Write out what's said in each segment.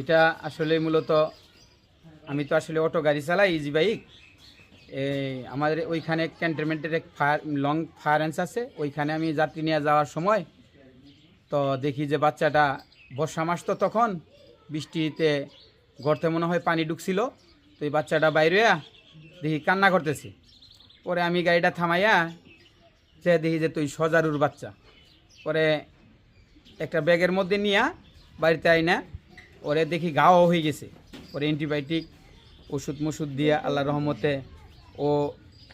এটা আসলে মূলত আমি তো আসলে অটো গাড়ি চালাই ইজি বাইক আমাদের ওইখানে ক্যান্টনমেন্টের এক ফায়ার লং ফায়ারেন্স আছে। ওইখানে আমি যাত্রী নিয়ে যাওয়ার সময় তো দেখি যে বাচ্চাটা বর্ষা মাস তো তখন বৃষ্টিতে গর্তে মনে হয় পানি ঢুকছিল। তো এই বাচ্চাটা বাইরে দেখি কান্না করতেছে। পরে আমি গাড়িটা থামাইয়া যে দেখি যে তুই সজারুর বাচ্চা। পরে একটা ব্যাগের মধ্যে নিয়া বাড়িতে আইনা ওরে দেখি গাও হয়ে গেছে। ওরে অ্যান্টিবায়োটিক ওষুধ মষুধ দিয়া আল্লাহ রহমতে ও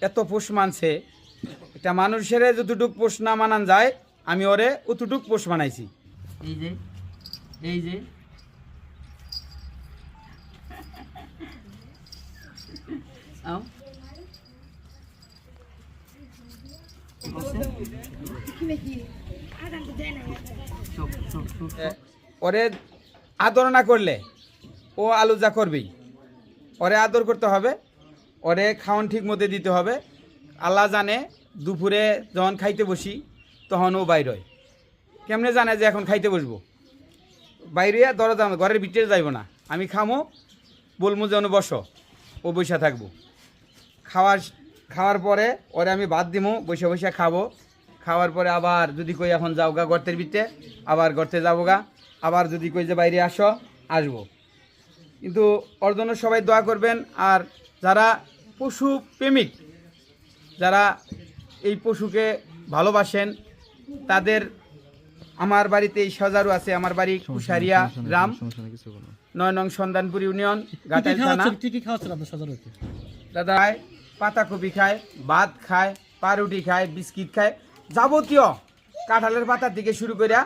এত পোষ মানছে। একটা মানুষের যতটুক পোষ না মানান যায় আমি ওরে অতটুক পোষ মানাইছি। এই যে এই যে। ওরে আদর না করলে ও আলু যা করবেই ওরে আদর করতে হবে, ওরে খাওয়ান ঠিক মতো দিতে হবে। আল্লাহ জানে দুপুরে যখন খাইতে বসি, তখন ও বাইর হয়। কেমনে জানে যে এখন খাইতে বসবো? বাইরে দরজা ঘরের ভিতরে যাইব না। আমি খামো বলব যেন বসো। ও বসে থাকব। খাওয়ার খাওয়ার পরে ওরে আমি ভাত দিমু বসে বসে খাব। খাওয়ার পরে আবার যদি কই এখন যাও গা গর্তের ভিতরে, আবার গর্তে যাব গা আবার যদি কই যে বাইরে আসো আসব। কিন্তু ওর জন্য সবাই দোয়া করবেন আর যারা পশু প্রেমিক যারা এই পশুকে ভালোবাসেন তাদের আমার বাড়িতে এই সজারু আছে আমার বাড়ি কুশারিয়া গ্রাম নয় নং সন্ধানপুর ইউনিয়ন থানা। সজারুকে? দাদা পাতাকপি খায় ভাত খায় পাউরুটি খায় বিস্কিট খায় যাবতীয় কাঁঠালের পাতার দিকে শুরু করিয়া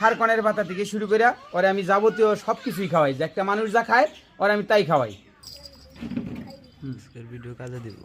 খারকনের পাতা থেকে শুরু করে ওরে আমি যাবতীয় সব কিছুই খাওয়াই। যে একটা মানুষ যা খায় ওরে আমি তাই খাওয়াই। ভিডিও কাজে দিব।